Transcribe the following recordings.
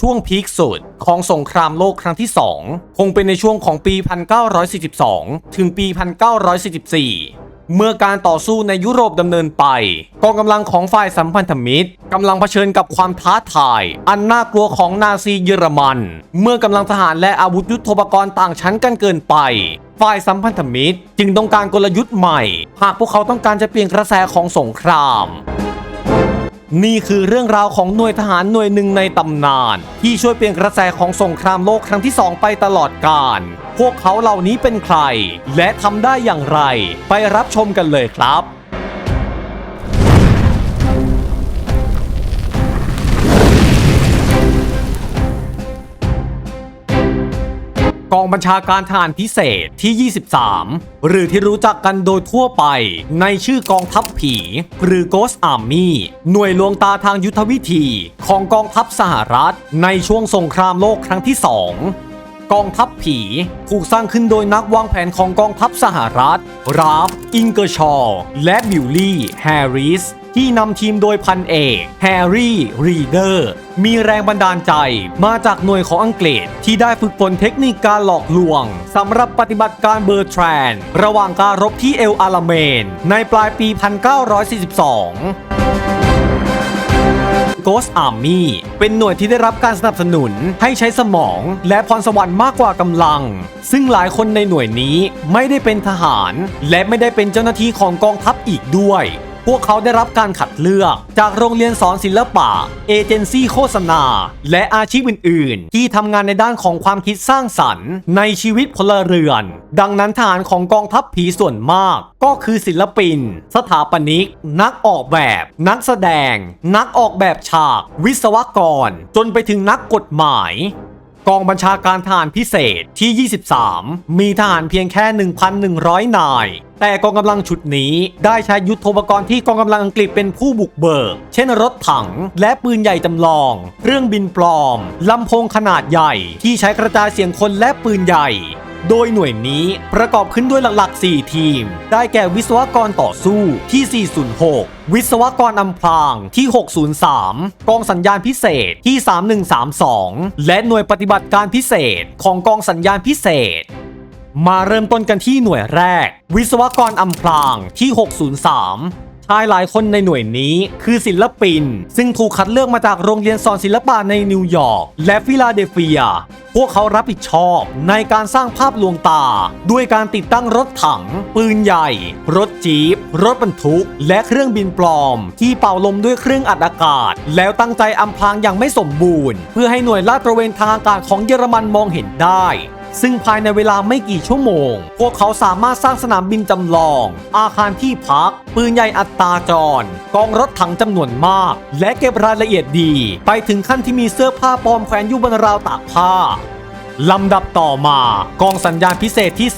ช่วงพีคสุดของสงครามโลกครั้งที่ 2 คงเป็นในช่วงของปี 1942 ถึงปี 1944เมื่อการต่อสู้ในยุโรปดำเนินไป กองกำลังของฝ่ายสัมพันธมิตรกำลังเผชิญกับความท้าทาย อันน่ากลัวของนาซีเยอรมัน เมื่อกำลังทหารและอาวุธยุทโธปกรณ์ต่างชั้นกันเกินไป ฝ่ายสัมพันธมิตรจึงต้องการกลยุทธ์ใหม่ หากพวกเขาต้องการจะเปลี่ยนกระแสของสงคราม นี่คือเรื่องราวของหน่วยทหารหน่วยหนึ่งในตำนาน ที่ช่วยเปลี่ยนกระแสของสงครามโลกครั้งที่2ไปตลอดกาลพวกเขาเหล่านี้เป็นใคร และทำได้อย่างไร ไปรับชมกันเลยครับ กองบัญชาการทหารพิเศษที่ 23 หรือที่รู้จักกันโดยทั่วไป ในชื่อกองทัพผี หรือ Ghost Army หน่วยลวงตาทางยุทธวิธี ของกองทัพสหรัฐ ในช่วงสงครามโลกครั้งที่ 2 กองทัพผีถูกสร้างขึ้นโดยนักวางแผนของกองทัพสหรัฐ ราฟ อิงเกอร์ชอลและบิลลี่ แฮร์ริส ที่นำทีมโดยพันเอกแฮร์รี่ รีเดอร์ มีแรงบันดาลใจมาจากหน่วยของอังกฤษที่ได้ฝึกฝนเทคนิคการหลอกลวงสำหรับปฏิบัติการเบอร์แทรน ระหว่างการรบที่เอลอาลาเมน ในปลายปี 1942 Ghost Army เป็นหน่วยที่ได้รับการสนับสนุนให้ใช้สมองและพรสวรรค์มากกว่ากำลัง ซึ่งหลายคนในหน่วยนี้ไม่ได้เป็นทหาร และไม่ได้เป็นเจ้าหน้าที่ของกองทัพอีกด้วย พวกเขาได้รับการขัดเลือก จากโรงเรียนสอนศิลปะ เอเจนซี่โฆษณา และอาชีพอื่น ๆ ที่ทำงานในด้านของความคิดสร้างสรรค์ในชีวิตพลเรือน ดังนั้นทหารของกองทัพผีส่วนมาก ก็คือศิลปิน สถาปนิก นักออกแบบ นักแสดง นักออกแบบฉาก วิศวกร จนไปถึงนักกฎหมาย กองบัญชาการทหารพิเศษที่ 23 มีทหารเพียงแค่ 1,100 นาย แต่กองกำลังชุดนี้ได้ใช้ยุทธปกรณ์ที่กองกำลังอังกฤษเป็นผู้บุกเบิก เช่นรถถัง และปืนใหญ่จำลอง เครื่องบินปลอมลำโพงขนาดใหญ่ที่ใช้กระจายเสียงคนและปืนใหญ่ โดยหน่วยนี้ประกอบขึ้นด้วยหลักๆ 4 ทีม ได้แก่วิศวกรต่อสู้ที่ 406 วิศวกรอำพรางที่ 603 กองสัญญาณพิเศษที่ 3132 และหน่วยปฏิบัติการพิเศษของกองสัญญาณพิเศษมาเริ่มต้นกันที่หน่วยแรก วิศวกรอำพรางที่ 603 ชายหลายคนในหน่วยนี้คือศิลปิน ซึ่งถูกคัดเลือกมาจากโรงเรียนสอนศิลปะในนิวยอร์กและฟิลาเดลเฟีย พวกเขารับผิดชอบในการสร้างภาพลวงตา ด้วยการติดตั้งรถถัง ปืนใหญ่ รถจี๊ปรถบรรทุก และเครื่องบินปลอม ที่เป่าลมด้วยเครื่องอัดอากาศ แล้วตั้งใจอำพรางอย่างไม่สมบูรณ์ เพื่อให้หน่วยลาดตระเวนทางอากาศของเยอรมันมองเห็นได้ ซึ่งภายในเวลาไม่กี่ชั่วโมง พวกเขาสามารถสร้างสนามบินจำลอง อาคารที่พัก ปืนใหญ่อัตราจร กองรถถังจำนวนมาก และเก็บรายละเอียดดี ไปถึงขั้นที่มีเสื้อผ้าปลอมแขวนอยู่บนราวตากผ้าลำดับต่อมากองสัญญาณพิเศษที่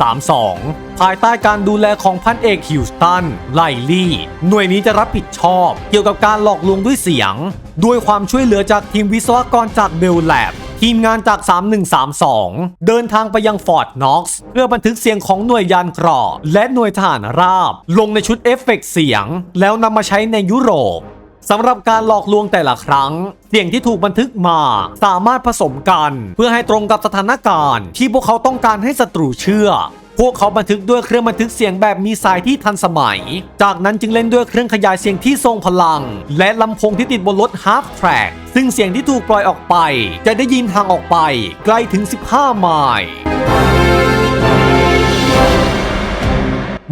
3132 ภายใต้การดูแลของพันเอกฮิวสตัน ไลลี่ หน่วยนี้จะรับผิดชอบ เกี่ยวกับการหลอกลวงด้วยเสียง ด้วยความช่วยเหลือจากทีมวิศวกรจากเบลแลบ ทีมงานจาก 3132 เดินทางไปยังฟอร์ดน็อกซ์เพื่อบันทึกเสียงของหน่วยยานเกราะและหน่วยทหารราบ ลงในชุดเอฟเฟกต์เสียง แล้วนำมาใช้ในยุโรปสำหรับการหลอกลวงแต่ละครั้ง เสียงที่ถูกบันทึกมา สามารถผสมกัน เพื่อให้ตรงกับสถานการณ์ ที่พวกเขาต้องการให้ศัตรูเชื่อ พวกเขาบันทึกด้วยเครื่องบันทึกเสียงแบบมีสายที่ทันสมัย จากนั้นจึงเล่นด้วยเครื่องขยายเสียงที่ทรงพลัง และลำโพงที่ติดบนรถฮาร์ฟแทร็กซึ่งเสียงที่ถูกปล่อยออกไป จะได้ยินทางออกไป ไกลถึง 15 ไมล์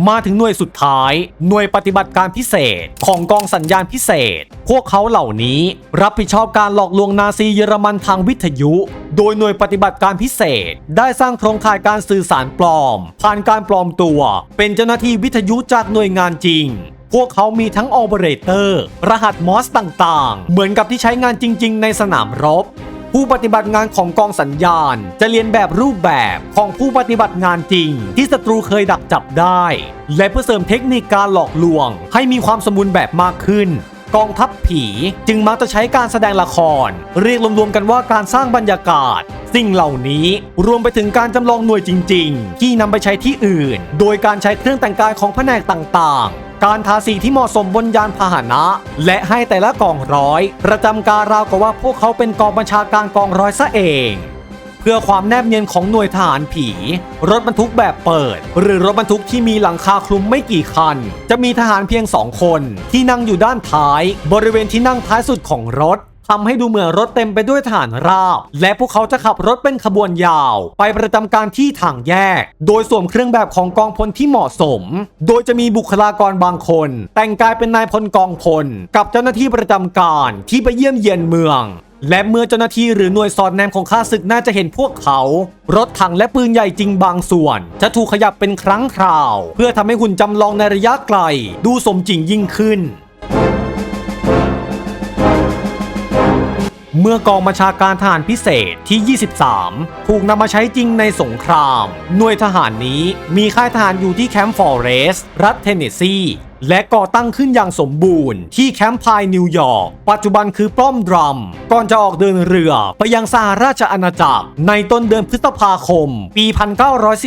มาถึงหน่วยสุดท้าย หน่วยปฏิบัติการพิเศษ ของกองสัญญาณพิเศษ พวกเขาเหล่านี้ รับผิดชอบการหลอกลวงนาซีเยอรมันทางวิทยุ โดยหน่วยปฏิบัติการพิเศษ ได้สร้างโครงข่ายการสื่อสารปลอม ผ่านการปลอมตัว เป็นเจ้าหน้าที่วิทยุจากหน่วยงานจริงพวกเขามีทั้งโอเปอเรเตอร์ รหัสมอสต่างๆ เหมือนกับที่ใช้งานจริง ๆ ในสนามรบ ผู้ปฏิบัติงานของกองสัญญาณ จะเรียนแบบรูปแบบของผู้ปฏิบัติงานจริง ที่ศัตรูเคยดักจับได้ และเพื่อเสริมเทคนิคการหลอกลวง ให้มีความสมบูรณ์แบบมากขึ้นกองทัพผีจึงมักจะใช้การแสดงละคร เรียกรวมๆกันว่าการสร้างบรรยากาศ สิ่งเหล่านี้รวมไปถึงการจำลองหน่วยจริง ๆ ที่นำไปใช้ที่อื่น โดยการใช้เครื่องแต่งกายของแผนกต่างๆ การทาสีที่เหมาะสมบนยานพาหนะ และให้แต่ละกองร้อย ประจำการราวกับว่าพวกเขาเป็นกองบัญชาการกองร้อยซะเอง เพื่อความแนบเนียนของหน่วยทหารผี รถบรรทุกแบบเปิด หรือรถบรรทุกที่มีหลังคาคลุมไม่กี่คัน จะมีทหารเพียงสองคน ที่นั่งอยู่ด้านท้าย บริเวณที่นั่งท้ายสุดของรถ ทำให้ดูเหมือนรถเต็มไปด้วยทหารราบ และพวกเขาจะขับรถเป็นขบวนยาว ไปประจำการที่ทางแยก โดยสวมเครื่องแบบของกองพลที่เหมาะสม โดยจะมีบุคลากรบางคน แต่งกายเป็นนายพลกองพล กับเจ้าหน้าที่ประจำการที่ไปเยี่ยมเยียนเมืองและเมื่อเจ้าหน้าที่หรือหน่วยสอดแนมของข้าศึกน่าจะเห็นพวกเขา รถถังและปืนใหญ่จริงบางส่วน จะถูกขยับเป็นครั้งคราว เพื่อทำให้หุ่นจำลองในระยะไกล ดูสมจริงยิ่งขึ้น เมื่อกองบัญชาการทหารพิเศษที่ 23 ถูกนำมาใช้จริงในสงคราม หน่วยทหารนี้มีค่ายทหารอยู่ที่แคมป์ฟอเรสรัฐเทนเนสซีและก่อตั้งขึ้นอย่างสมบูรณ์ที่แคมป์พายนิวยอร์ก ปัจจุบันคือป้อมดรัม ก่อนจะออกเดินเรือไปยังสหราชอาณาจักร ในต้นเดือนพฤษภาคม ปี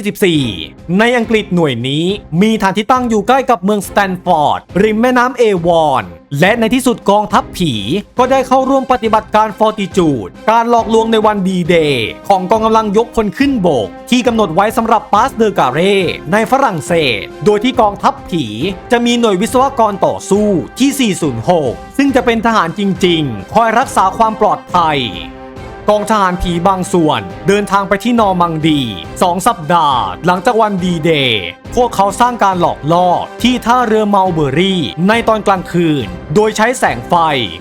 1944 ในอังกฤษหน่วยนี้มีฐานที่ตั้งอยู่ใกล้กับเมืองสแตนฟอร์ด ริมแม่น้ำเอวอน และในที่สุดกองทัพผีก็ได้เข้าร่วมปฏิบัติการฟอร์ติจูด การหลอกลวงในวันดีเดย์ของกองกำลังยกพลขึ้นบก ที่กำหนดไว้สำหรับปาสเดอร์การเรในฝรั่งเศส โดยที่กองทัพผีจะมีหน่วยวิศวกรต่อสู้ที่ 406 ซึ่งจะเป็นทหารจริงๆ คอยรักษาความปลอดภัย กองทหารผีบางส่วน เดินทางไปที่นอร์มังดี 2 สัปดาห์ หลังจากวันดีเดย์พวกเขาสร้างการหลอกล่อที่ท่าเรือเมาเบอรี่ในตอนกลางคืน โดยใช้แสงไฟ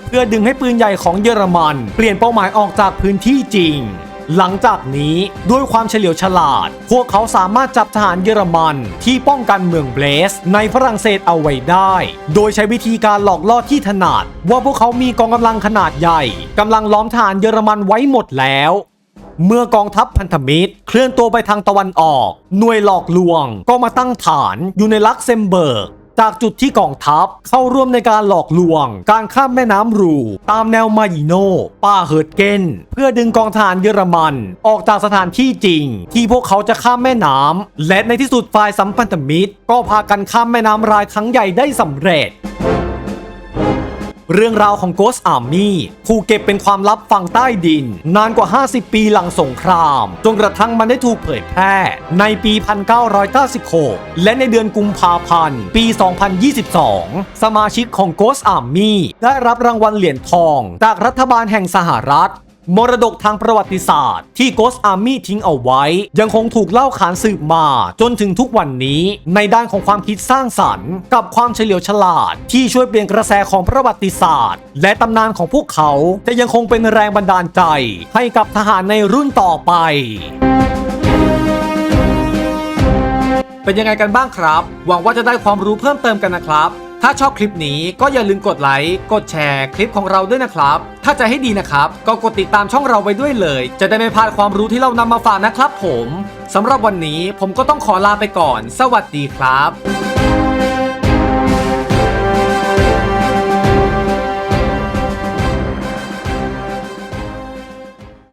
เพื่อดึงให้ปืนใหญ่ของเยอรมัน เปลี่ยนเป้าหมายออกจากพื้นที่จริง หลังจากนี้ด้วยความเฉลียวฉลาด พวกเขาสามารถจับทหารเยอรมันที่ป้องกันเมืองเบลสในฝรั่งเศสเอาไว้ได้ โดยใช้วิธีการหลอกล่อที่ถนัดว่าพวกเขามีกองกำลังขนาดใหญ่กำลังล้อมทหารเยอรมันไว้หมดแล้วเมื่อกองทัพพันธมิตร เคลื่อนตัวไปทางตะวันออก หน่วยหลอกลวงก็มาตั้งฐานอยู่ในลักเซมเบิร์ก จากจุดที่กองทัพเข้าร่วมในการหลอกลวง การข้ามแม่น้ำรู ตามแนวมายิโนป้าเฮิร์ตเกนเพื่อดึงกองทหารเยอรมัน ออกจากสถานที่จริง ที่พวกเขาจะข้ามแม่น้ำและในที่สุดฝ่ายสัมพันธมิตร ก็พากันข้ามแม่น้ำรายครั้งใหญ่ได้สำเร็จ เรื่องราวของ Ghost Army ถูกเก็บเป็นความลับฝั่งใต้ดิน นานกว่า 50 ปีหลังสงคราม จนกระทั่งมันได้ถูกเผยแพร่ ในปี 1996 และในเดือนกุมภาพันธ์ ปี 2022 สมาชิกของ Ghost Army ได้รับรางวัลเหรียญทอง จากรัฐบาลแห่งสหรัฐ มรดกทางประวัติศาสตร์ ที่ Ghost Army ทิ้งเอาไว้ ยังคงถูกเล่าขานสืบมา จนถึงทุกวันนี้ ในด้านของความคิดสร้างสรรค์ กับความเฉลียวฉลาด ที่ช่วยเปลี่ยนกระแสของประวัติศาสตร์ และตำนานของพวกเขาจะยังคงเป็นแรงบันดาลใจ ให้กับทหารในรุ่นต่อไปเป็นยังไงกันบ้างครับ หวังว่าจะได้ความรู้เพิ่มเติมกันนะครับ ถ้าชอบคลิปนี้ก็อย่าลืมกดไลค์ กดแชร์คลิปของเราด้วยนะครับ ถ้าจะให้ดีนะครับ ก็กดติดตามช่องเราไว้ด้วยเลย จะได้ไม่พลาดความรู้ที่เรานำมาฝากนะครับผมสำหรับวันนี้ผมก็ต้องขอลาไปก่อน สวัสดีครับ